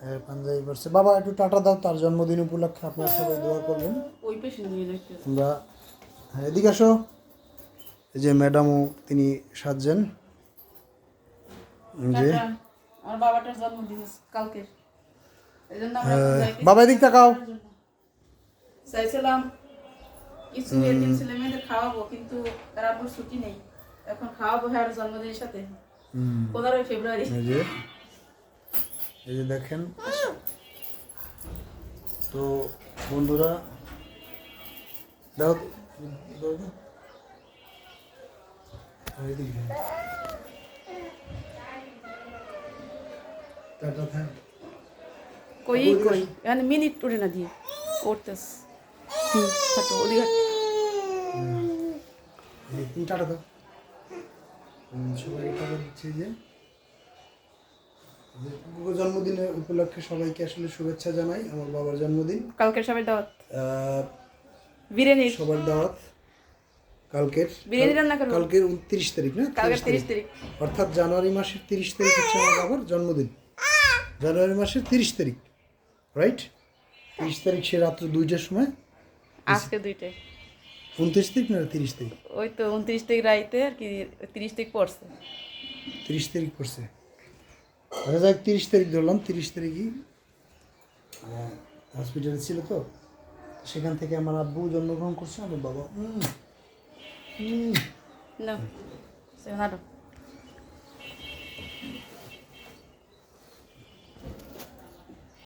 হ্যাঁ, পাঞ্জাবি বাবা একটু টাটা দাও তার জন্মদিন উপলক্ষে আপনারা সবাই দোয়া করবেন। ওই পেশেন্ট নিয়ে দেখতে আমরা হ্যাঁ এদিকে আসো। এই যে ম্যাডামও তিনি সাজছেন। যে আমার বাবাটার জন্মদিন কালকে হ্যাঁ, বাবা এদিক তাকাও। চাইছিলাম কিছু এদিন ছেলে মেয়েদের খাওয়াবো কিন্তু তার আব্বুর ছুটি নেই। এখন খাওয়াবো হ্যাঁ জন্মদিনের সাথে। পনেরোই ফেব্রুয়ারি। এই যে দেখেন। তো বন্ধুরা দাও কই কই? মানে মিনিট উঠে না দিয়ে। করতেস। হুম ওদিকে টাটা দাও হুম, সবাইকে টাকা দিচ্ছি যে জন্মদিনের উপলক্ষে সবাইকে আসলে শুভেচ্ছা জানাই আমার বাবার জন্মদিন। কালকে সবাই দাওয়াত? আহ, বিরিয়ানির? সবার দাওয়াত কালকের। বিরিয়ানি রান্না করব। কালকের উনত্রিশ তারিখ না? কালকে 30 তিরিশ তারিখ। অর্থাৎ জানুয়ারি মাসের তিরিশ তারিখ হচ্ছে আমার বাবার জন্মদিন। জানুয়ারি মাসের তিরিশ তারিখ রাইট তিরিশ তারিখ সে রাত্র দুইটার সময়। আজকে দুইটায়। উনত্রিশ তারিখ না তিরিশ তারিখ? ওই তো উনত্রিশ তারিখ রাইতে আর কি তিরিশ তারিখ পড়ছে। তিরিশ তারিখ পড়ছে। আচ্ছা যাক তিরিশ তারিখ ধরলাম, তিরিশ তারিখই হসপিটালে ছিল তো। সেখান থেকে আমার আব্বু জন্মগ্রহণ করছে, আমার বাবা হুম হুম না